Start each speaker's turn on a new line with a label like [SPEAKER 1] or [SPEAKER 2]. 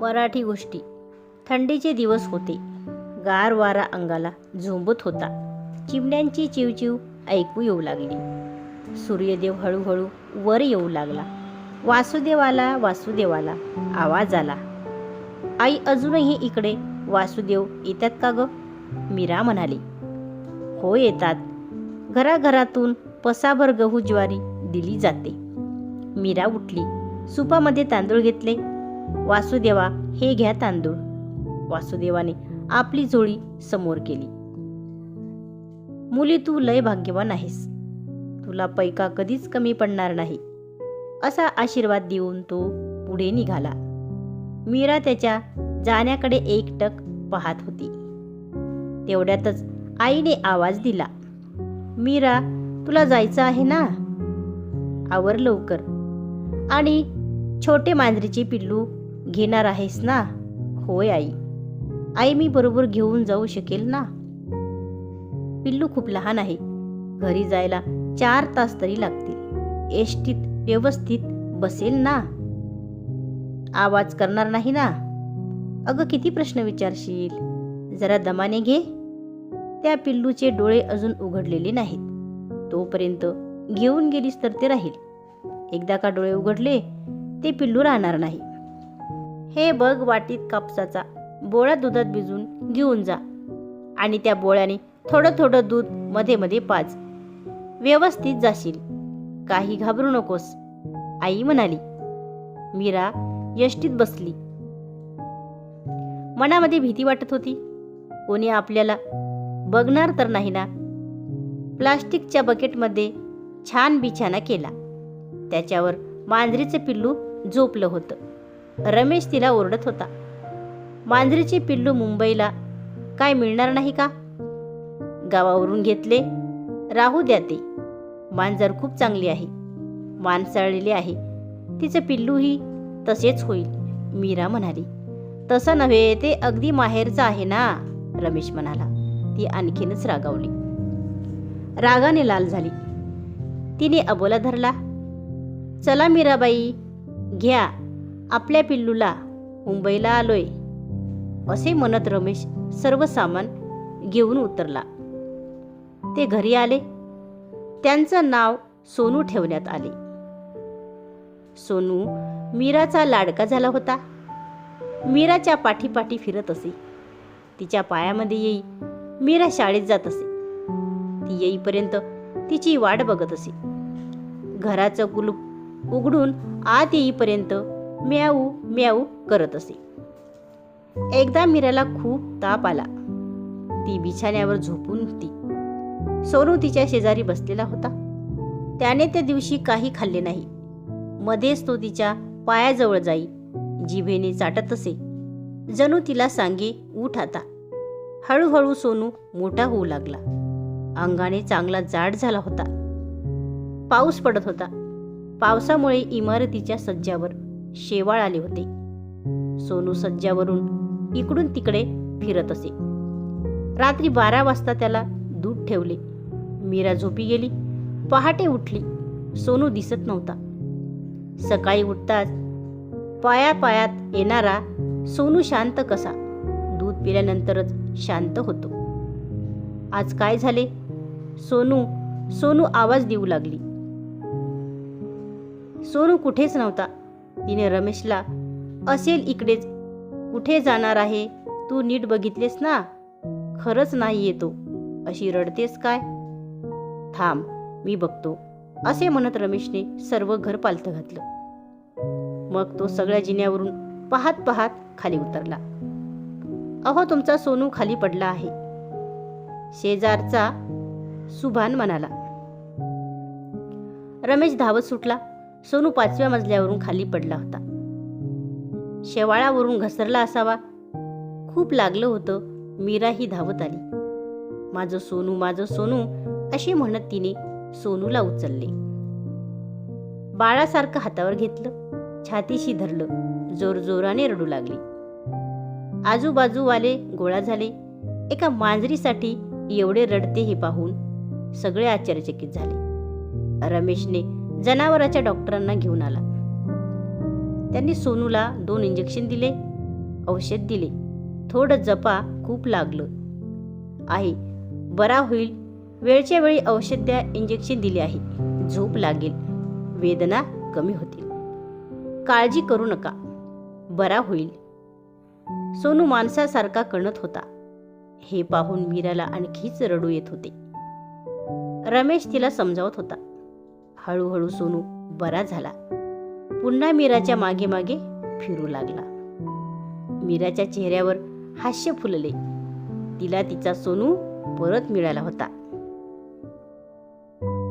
[SPEAKER 1] मराठी गोष्टी. थंडीचे दिवस होते. गार वारा अंगाला झोंबत होता. चिमण्यांची चिवचिव ऐकू येऊ लागली. सूर्यदेव हळूहळू वर येऊ लागला. वासुदेवाला वासुदेवाला आवाज आला. आई अजूनही इकडे? वासुदेव येतात का ग? मीरा म्हणाली. हो येतात. घराघरातून पसाभर गहू ज्वारी दिली जाते. मीरा उठली. सुपामध्ये तांदूळ घेतले. वासुदेवा हे घ्या तांदूळ. वासुदेवाने आपली जोळी समोर केली. मुली तू लय भाग्यवान आहेस. तुला पैका कधीच कमी पडणार नाही. असा आशीर्वाद देऊन तो पुढे निघाला. मीरा त्याच्या जाण्याकडे एकटक पाहत होती. तेवढ्यातच आईने आवाज दिला. मीरा तुला जायचं आहे ना? आवर लवकर. आणि छोटे मांजरीचे पिल्लू घेणार आहेस ना? होय आई. आई मी बरोबर घेऊन जाऊ शकेल ना? पिल्लू खूप लहान आहे. घरी जायला चार तास तरी लागतील. एसटीत व्यवस्थित बसेल ना? आवाज करणार नाही ना? अगं किती प्रश्न विचारशील? जरा दमाने घे. त्या पिल्लूचे डोळे अजून उघडलेले नाहीत. तोपर्यंत घेऊन गेलीस तर ते राहील. एकदा का डोळे उघडले ते पिल्लू राहणार नाही. हे बघ वाटीत कापसाचा. बोळा दुधात भिजून घेऊन जा. आणि त्या बोळ्याने थोडं थोडं दूधमध्ये मध्ये पाज. व्यवस्थित जाशील. काही घाबरू नकोस. आई म्हणाली. मीरा यष्टीत बसली. मनामध्ये भीती वाटत होती. कोणी आपल्याला बघणार तर नाही ना? प्लास्टिकच्या बकेटमध्ये छान बिछाना केला. त्याच्यावर मांजरीचे पिल्लू झोपलं होतं. रमेश तिला ओरडत होता. मांजरीचे पिल्लू मुंबईला काय मिळणार नाही का? गावावरून घेतले राहू द्या ते. मांजर खूप चांगली आहे माणसाळलेली आहे. तिचं पिल्लूही तसेच होईल मीरा म्हणाली. तसं नव्हे ते अगदी माहेरचं आहे ना? रमेश म्हणाला. ती आणखीनच रागावली. रागाने लाल झाली. तिने अबोला धरला. चला मीराबाई घ्या. आपल्या पिल्लूला मुंबईला आलोय असे म्हणत रमेश सर्व सामान घेऊन उतरला. ते घरी आले. त्यांचं नाव सोनू ठेवण्यात आले. सोनू मीराचा लाडका झाला होता. मीराच्या पाठीपाठी फिरत असे. तिच्या पायामध्ये येई मीरा शाळेत जात असे. ती येईपर्यंत तिची वाट बघत असे. घराचं कुलूप उघडून आत येईपर्यंत म्याऊ म्याऊ करत असे. एकदा मीराला खूप ताप आला. ती बिछाण्यावर झोपून होती. सोनू तिच्या शेजारी बसलेला होता. त्याने त्या दिवशी काही खाल्ले नाही. मध्येच तो तिच्या पायाजवळ जाई जिभेने चाटत असे. जणू तिला सांगे उठ आता. हळूहळू सोनू मोठा होऊ लागला. अंगाने चांगला जाड झाला होता. पाऊस पडत होता. पावसामुळे इमारतीच्या सज्जावर शेवाळ आले होते. सोनू सज्जावरून इकडून तिकडे फिरत असे. रात्री बारा वाजता त्याला दूध ठेवले. मीरा झोपी गेली. पहाटे उठली. सोनू दिसत नव्हता. सकाळी उठताच पाया पायात येणारा सोनू शांत कसा. दूध पिल्यानंतरच शांत होतो. आज काय झाले? सोनू सोनू आवाज देऊ लागली. सोनू कुठेच नव्हता. तिने रमेशला असेल इकडेच. कुठे जाणार आहे? तू नीट बघितलेस ना? खरंच नाही येतो. अशी रडतेस काय? थांब मी बघतो. असे म्हणत रमेशने सर्व घर पालथं घातलं. मग तो सगळ्या जिन्यावरून पाहत पाहत खाली उतरला. अहो तुमचा सोनू खाली पडला आहे. शेजारचा सुभान म्हणाला. रमेश धावत सुटला. सोनू पाचव्या मजल्यावरून खाली पडला होता. शेवाळावरून घसरला असावा. खूप लागलं होतं. मीरा ही धावत आली. माझं सोनू माझं सोनू अशी म्हणत तिने सोनूला उचलले. बाळासारखं हातावर घेतलं. छातीशी धरलं. जोरजोराने रडू लागली. आजूबाजूवाले गोळा झाले. एका मांजरीसाठी एवढे रडते हे पाहून सगळे आश्चर्यचकित झाले. रमेशने जनावराच्या डॉक्टरांना घेऊन आला. त्यांनी सोनूला दोन इंजेक्शन दिले औषध दिले. थोडं जपा खूप लागलं. आहे बरा होईल. वेळच्या वेळी औषध द्या इंजेक्शन दिले आहे. झोप लागेल. वेदना कमी होतील. काळजी करू नका. बरा होईल. सोनू माणसासारखा कणत होता. हे पाहून मीराला आणखीच रडू येत होते. रमेश तिला समजावत होता. हळूहळू सोनू बरा झाला. पुन्हा मीराच्या मागे मागे फिरू लागला. मीराच्या चेहऱ्यावर हास्य फुलले. तिला तिचा सोनू परत मिळाला होता.